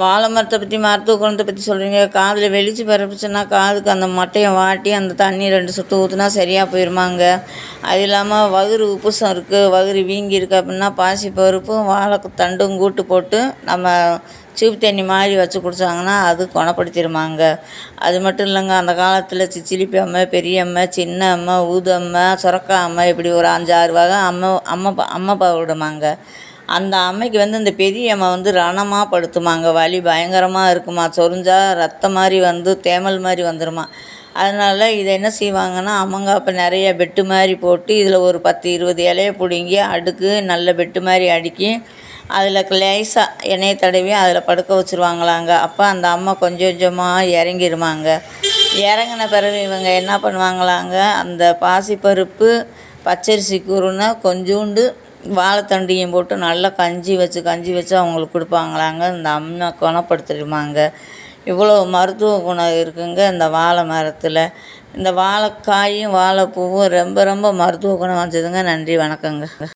வாழை மரத்தை பற்றி மருத்துவ குணத்தை பற்றி சொல்கிறீங்க காதில் வெளிச்சு பரப்புச்சுன்னா காதுக்கு அந்த மட்டையை வாட்டி அந்த தண்ணி ரெண்டு சொட்டு ஊற்றுனா சரியாக போயிருமாங்க அது இல்லாமல் வயிறு உப்புசம் இருக்குது வயிறு வீங்கியிருக்கு அப்படின்னா பாசி பருப்பும் வாழை தண்டும் கூட்டு போட்டு நம்ம சீப்பு தண்ணி மாதிரி வச்சு குடித்தாங்கன்னா அது குணப்படுத்திடுமாங்க அது மட்டும் இல்லைங்க அந்த காலத்தில் சிச்சிலிப்பி அம்மை பெரிய அம்மை சின்ன அம்மை ஊது அம்மை சுரக்கா அம்மை இப்படி ஒரு அஞ்சாறு வகை அம்மை அம்மா அம்மா விடுமாங்க அந்த அம்மைக்கு வந்து இந்த பெரியம்மை வந்து ரணமாக படுத்துமாங்க. வலி பயங்கரமாக இருக்குமா? சொரிஞ்சா ரத்தம் மாதிரி வந்து தேமல் மாதிரி வந்துடுமா அதனால இதை என்ன செய்வாங்கன்னா அம்மங்காப்பை நிறைய பெட்டு மாதிரி போட்டு இதில் ஒரு பத்து இருபது இலையை பிடுங்கி அடுக்கு நல்ல பெட்டு மாதிரி அடுக்கி அதில் லேசாக எண்ணெயை தடவி அதில் படுக்க வச்சுருவாங்களாங்க. அப்போ அந்த அம்மா கொஞ்சம் கொஞ்சமாக இறங்கிருமாங்க. இறங்கின பிறகு இவங்க என்ன பண்ணுவாங்களாங்க? அந்த பாசிப்பருப்பு பச்சரிசி குருணை கொஞ்சோண்டு வாழைத்தண்டையும் போட்டு நல்லா கஞ்சி வச்சு கஞ்சி வச்சு அவங்களுக்கு கொடுப்பாங்களாங்க. இந்த அம்மா குணப்படுத்திடுமாங்க. இவ்வளோ மருத்துவ குணம் இருக்குங்க இந்த வாழை மரத்தில். இந்த வாழைக்காயும் வாழைப்பூவும் ரொம்ப ரொம்ப மருத்துவ குணம் வாய்ந்ததுங்க நன்றி வணக்கங்க.